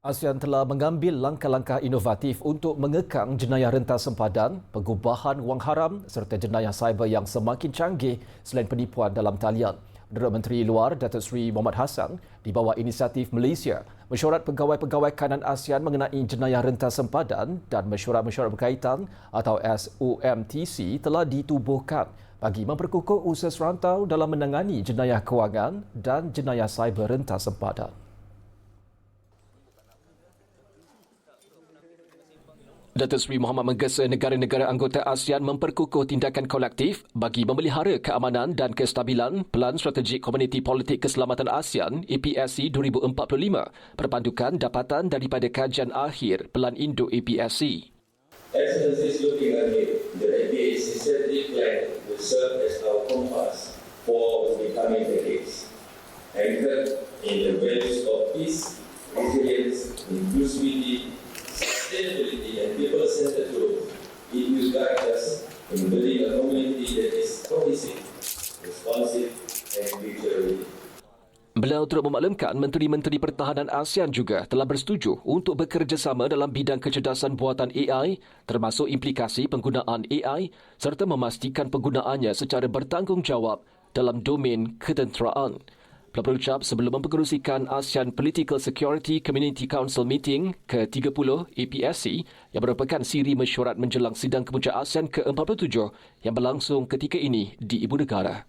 ASEAN telah mengambil langkah-langkah inovatif untuk mengekang jenayah rentas sempadan, pengubahan wang haram serta jenayah cyber yang semakin canggih selain penipuan dalam talian. Menurut Menteri Luar Datuk Seri Muhammad Hassan, di bawah inisiatif Malaysia, mesyuarat pegawai-pegawai kanan ASEAN mengenai jenayah rentas sempadan dan mesyuarat-mesyuarat berkaitan atau SOMTC telah ditubuhkan bagi memperkukuh usaha serantau dalam menangani jenayah kewangan dan jenayah cyber rentas sempadan. Datuk Seri Muhammad menggesa negara-negara anggota ASEAN memperkukuh tindakan kolektif bagi memelihara keamanan dan kestabilan Pelan Strategik Komuniti Politik Keselamatan ASEAN APSC 2045 berpandukan dapatan daripada kajian akhir Pelan Indo APSC. Excellencies looking ahead, the strategic plan will serve as our compass for the coming decades, anchored in the values of peace, resilience, inclusivity, it will guide us in building a community that is cohesive, responsive and. Beliau turut memaklumkan Menteri-Menteri Pertahanan ASEAN juga telah bersetuju untuk bekerjasama dalam bidang kecerdasan buatan AI termasuk implikasi penggunaan AI serta memastikan penggunaannya secara bertanggungjawab dalam domen ketenteraan. Beliau berucap sebelum mempengerusikan ASEAN Political Security Community Council Meeting ke-30 APSC yang merupakan siri mesyuarat menjelang sidang kemuncak ASEAN ke-47 yang berlangsung ketika ini di Ibu Negara.